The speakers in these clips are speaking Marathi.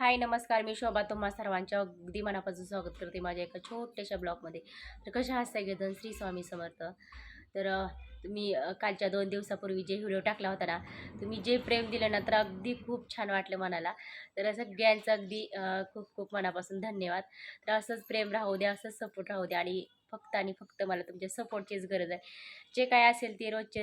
हाय नमस्कार. मी शोभा. तुम्हा सर्वांच्या अगदी मनापासून स्वागत करते माझ्या एका छोट्याशा ब्लॉगमध्ये. तर कशा आहात सगळेजण? श्री स्वामी समर्थ. तर मी तुम्ही कालच्या दोन दिवसापूर्वी जे व्हिडिओ टाकला होता ना तुम्ही जे प्रेम दिलं ना तर अगदी खूप छान वाटलं मनाला. तर सगळ्यांचं अगदी खूप खूप मनापासून धन्यवाद. तर असंच प्रेम राहू द्या असंच सपोर्ट राहू द्या आणि फक्त आणि फक्त मला तुमच्या सपोर्टचीच गरज आहे. जे काय असेल ते रोजचे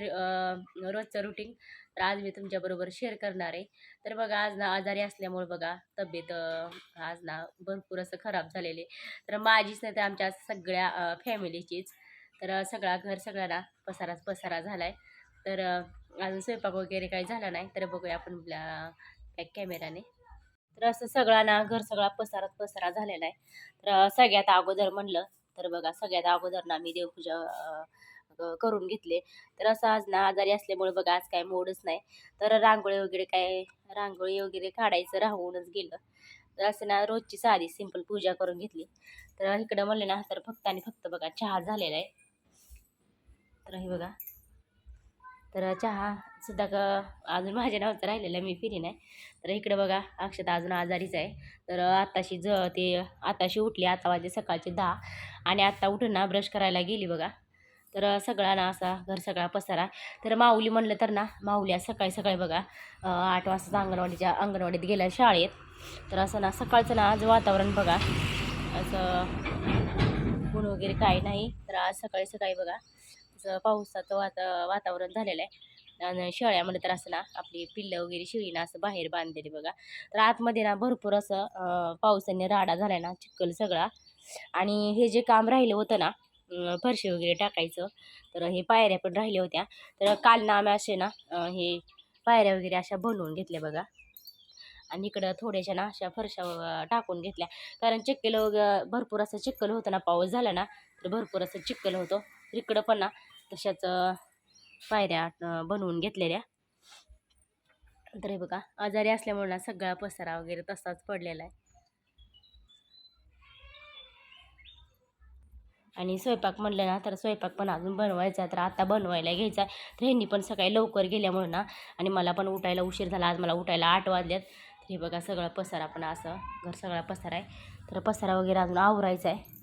रोजचं रुटीन तर आज मी तुमच्याबरोबर शेअर करणार आहे. तर बघा आज ना आजारी असल्यामुळे बघा तब्येत आज ना भरपूर असं खराब झालेले तर माझीच नाही तर आमच्या सगळ्या फॅमिलीचीच तर सगळा घर सगळा ना पसाराच पसारा झाला आहे तर अजून स्वयंपाक वगैरे काही झाला नाही. तर बघूया आपण आपल्या कॅमेराने तर असं सगळा ना घर सगळा पसारात पसारा झालेला आहे. तर सगळ्यात अगोदर म्हणलं तर बघा सगळ्यात अगोदर ना मी देवपूजा करून घेतले. तर असं आज ना आजारी असल्यामुळे बघा आज काय मोडच नाही. तर रांगोळी वगैरे काय रांगोळी वगैरे काढायचं राहूनच गेलं. तर असं ना रोजची साधी सिंपल पूजा करून घेतली. तर इकडं म्हणले ना तर फक्त आणि फक्त बघा चहा झालेला आहे. तर हे बघा. तर चहा सुद्धा क अजून माझ्या नावाचं राहिलेलं आहे, मी फिरी नाही. तर इकडे बघा अक्षता अजून आजारीच आहे. तर आताशी ज ते आताशी उठली आता वाजले सकाळचे दहा. आणि आत्ता उठून ना ब्रश करायला गेली बघा. तर सगळा ना असा घर सगळा पसारा. तर माऊली म्हणलं तर ना माऊली आज सकाळी सकाळी बघा आठ वाजता अंगणवाडीच्या अंगणवाडीत गेल्या शाळेत. तर असं ना सकाळचं ना आज वातावरण बघा. असं ऊन वगैरे काही नाही. तर आज सकाळी सकाळी बघा असं पावसाचं वाता वातावरण झालेलं आहे. आणि शेळ्यामध्ये तर असं ना आपली पिल्लं वगैरे शेळी ना असं बाहेर बांधलेली बघा. तर आतमध्ये ना भरपूर असं पावसाने राडा झाला ना चिखल सगळा. आणि हे जे काम राहिलं होतं ना फरशी वगैरे टाकायचं. तर हे पायऱ्या पण राहिल्या होत्या. तर काल ना आम्ही असे ना हे पायऱ्या वगैरे अशा बनवून घेतल्या बघा. आणि इकडं थोड्याशा ना अशा फरशा टाकून घेतल्या. कारण चिक्कल वगैरे भरपूर असं चिक्कल होतं ना पाऊस झाला ना तर भरपूर असं चिक्कल होतं. तर इकडं पण ना तशाच पायऱ्या बनवून घेतलेल्या. तर हे बघा आजारी असल्यामुळे ना सगळा पसारा वगैरे तसाच पडलेला आहे. आणि स्वयंपाक म्हणलं ना तर स्वयंपाक पण अजून बनवायचा तर आता बनवायला घ्यायचा तर ह्यांनी पण सकाळी लवकर गेल्यामुळं ना आणि मला पण उठायला उशीर झाला. आज मला उठायला आठ वाजल्यात तर हे बघा सगळा पसारा पण असं घर सगळा पसारा आहे. तर पसारा वगैरे अजून आवरायचा आहे.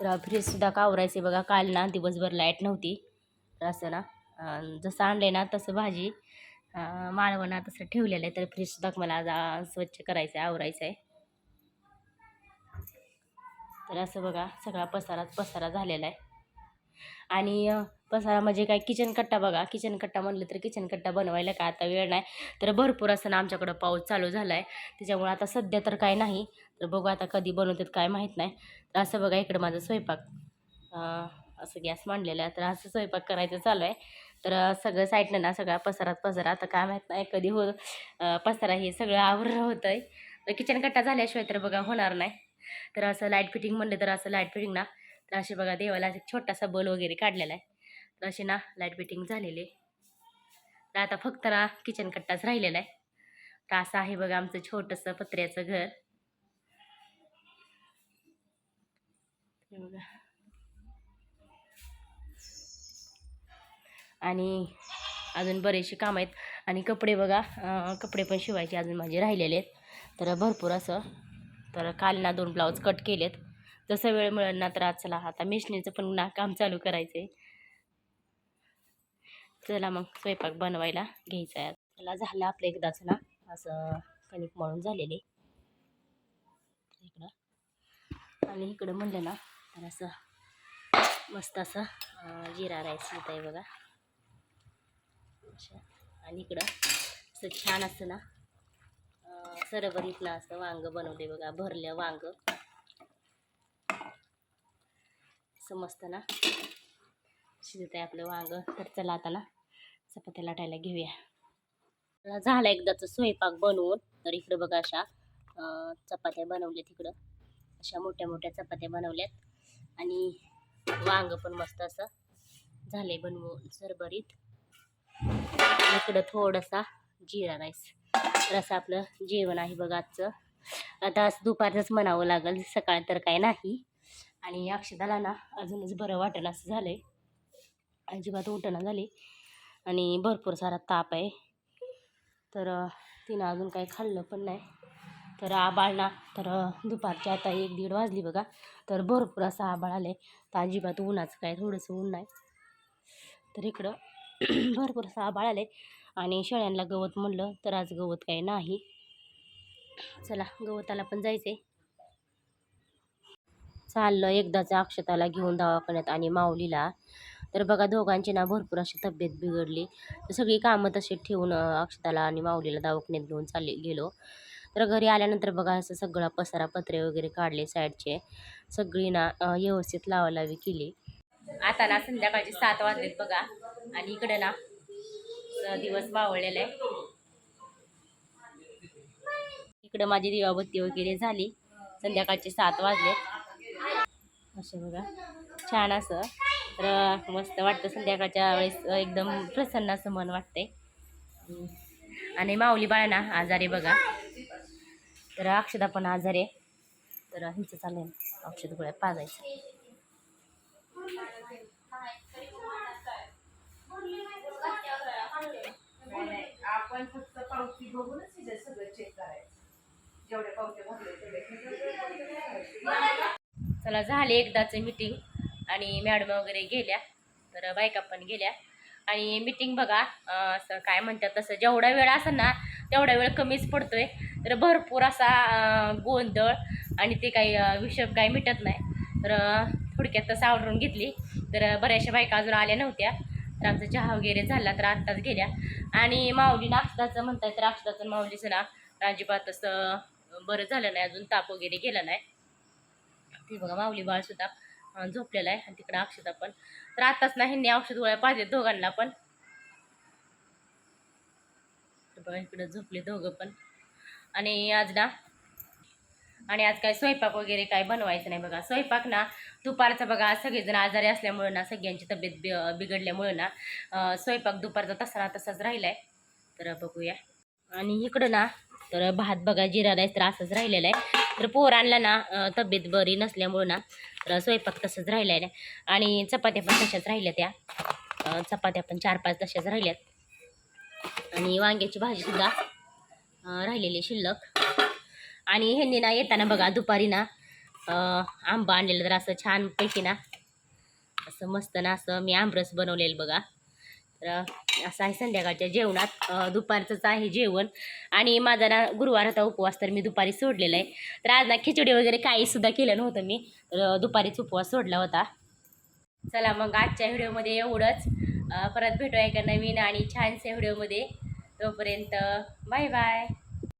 तर फ्रीजसुद्धा का आवरायचे बघा. काल ना दिवसभर लाइट नव्हती. तर असं ना जसं आणलं ना तसं भाजी अं, माळवं ना तसं ठेवलेलं आहे. तर फ्रीजसुद्धा मला आज स्वच्छ करायचं आहे आवरायचं आहे. तर असं बघा सगळा पसाराच पसारा झालेला आहे. आणि पसारा म्हणजे काय? किचन कट्टा बघा. किचन कट्टा म्हणलं तर किचन कट्टा बनवायला काय आता वेळ नाही. तर भरपूर असं ना आमच्याकडं पाऊस चालू झाला आहे त्याच्यामुळे आता सध्या तर काय नाही. तर बघू आता कधी बनवतात काय माहीत नाही. तर असं बघा इकडं माझं स्वयंपाक. असं गॅस मांडलेला आहे. तर असं स्वयंपाक करायचं चालू आहे. तर सगळं साईडनं ना सगळा पसारात पसारा. आता काय माहीत नाही. कधी हो पसारा हे सगळं आवरण होतं आहे तर किचन कट्टा झाल्याशिवाय तर बघा होणार नाही. तर असं लाइट फिटिंग म्हणलं तर असं लाइट फिटिंग ना. तर असे बघा देवाला एक छोटासा बल वगैरे काढलेला आहे. तर असे ना लाइट फिटिंग झालेले. तर आता फक्त ना किचन कट्टाच राहिलेला आहे. तर असं आहे बघा आमचं छोटंसं पत्र्याचं घर. बघा. आणि अजून बरेचसे काम आहेत. आणि कपडे बघा कपडे पण शिवायचे अजून माझे राहिलेले आहेत. तर भरपूर असं तर काल ना दोन ब्लाऊज कट केलेत. जसं वेळ मिळेल ना तर आज चला आता मिशनीचं पण ना काम चालू करायचं आहे चला मग स्वयंपाक बनवायला घ्यायचा आहे. त्याला झालं आपलं एकदाच ना असं कणिक मळून झालेले. इकडं. आणि इकडं म्हणलं ना तर असं मस्त असं जिरा राईस येत आहे बघा. अच्छा आणि इकडं असं छान असं ना सरबरीतलं असं वांग बनवले बघा भरल्या वांग. असं मस्त ना? शिजत आहे आपलं वांग. तर चला आता ना चपात्या लाटायला घेऊया. झाला एकदाच स्वयंपाक बनवून. तर इकडं बघा अशा चपात्या बनवल्या तिकडं अशा मोठ्या मोठ्या चपात्या बनवल्यात. आणि वांग पण मस्त असं झालंय बनवून सरबरीत. इकडं थोडासा जिरा राईस. तर असं आपलं जेवण आहे बघा आजचं. आता आज दुपारचंच म्हणावं लागेल सकाळ तर काय नाही. आणि अक्षदाला ना अजूनच बरं वाटेल असं झालं आहे अजिबात उठणं झाली. आणि भरपूर सारा ताप आहे. तर तिनं अजून काही खाल्लं पण नाही. तर आबाळ ना तर दुपारची आता एक दीड वाजली बघा. तर भरपूर असं आबाळ आलं आहे तर अजिबात उन्हाचं काय थोडंसं ऊन नाही. तर इकडं भरपूर असं आबाळ आलं आहे आणि शेळ्यांना गवत म्हणलं तर आज गवत काही नाही. चला गवताला पण जायचं आहे चाललं एकदाच अक्षताला घेऊन दवाखान्यात आणि माऊलीला. तर बघा दोघांची ना भरपूर अशी तब्येत बिघडली. तर सगळी कामं तशी ठेवून अक्षताला आणि माऊलीला दवाखान्यात घेऊन चालले गेलो. तर घरी आल्यानंतर बघा असं सगळा पसारा पत्रे वगैरे काढले साईडचे. सगळी ना व्यवस्थित लावालावी केली. आता ना संध्याकाळचे सात वाजलेत बघा. आणि इकडे ना दिवस मावळलेला आहे. इकडं माझी दिवाबत्ती वगैरे झाली. संध्याकाळचे सात वाजले. असे बघा. छान असं. तर मस्त वाटतं संध्याकाळच्या वेळेस. एकदम प्रसन्न असं मन वाटतंय. आणि माऊली बाळा ना आजारी बघा. तर अक्षदा पण आजारी तर हिचं चालेल औषध गोळ्या पाजायचं. आपण फक्त पावती बघूनच हिचं सगळं चेक करायचं. जेवढे पावते भरले तेवढे चला झाले एकदाचं मीटिंग आणि मॅडम वगैरे गेल्या तर बायका पण गेल्या. आणि मीटिंग बघा असं काय म्हणतात तसं जेवढा वेळ असेल ना तेवढा वेळ कमीच पडतोय. तर भरपूर असा गोंधळ आणि ते काही विषय काही मिटत नाही. तर थोडक्यात तसं आवडून घेतली. तर बऱ्याचशा बायका अजून आल्या नव्हत्या. तर आमचा चहा वगैरे झाला तर आत्ताच गेल्या. आणि माऊली नाश्ताचं म्हणताय तर अक्षदाचं माऊलीचं ना अजिबात असं बरं झालं नाही अजून ताप वगैरे गेला नाही. ते बघा माऊली बाळसुद्धा झोपलेला आहे. आणि तिकडं अक्षता पण. तर आत्ताच ना ह्यांनी औषध गोळ्या पाहिजे दोघांना पण. बघा इकडं झोपले दोघं पण. आणि आज ना आणि आज काय स्वयंपाक वगैरे काय बनवायचं नाही बघा. स्वयंपाक ना दुपारचा बघा सगळेजण आजारी असल्यामुळं ना सगळ्यांची तब्येत बि बिघडल्यामुळं ना स्वयंपाक दुपारचा तसा ना तसाच राहिला आहे तर बघूया. आणि इकडं ना तर भात बघा जिरा राईस तर असंच राहिलेला आहे. तर पोरांना ना तब्येत बरी नसल्यामुळं ना तर स्वयंपाक तसंच राहिलेला आहे आणि चपात्या पण तशाच राहिल्या त्या. चपात्या पण चार पाच तशाच राहिल्यात. आणि वांग्याची भाजीसुद्धा राहिलेली शिल्लक. आणि ह्यांनी ना येताना बघा दुपारी ना आंबा आणलेलं तर असं छानपैकी ना असं मस्त ना असं मी आमरस बनवलेलं बघा. तर असं आहे संध्याकाळच्या जेवणात. दुपारचंच आहे जेवण. आणि माझा ना गुरुवार होता उपवास तर मी दुपारी सोडलेला आहे. तर आज ना खिचडी वगैरे काहीसुद्धा केलं नव्हतं मी. तर दुपारीच उपवास सोडला होता. चला मग आजच्या व्हिडिओमध्ये एवढंच. परत भेटूया एका नवीन आणि छानशा व्हिडिओमध्ये. तोपर्यंत बाय बाय.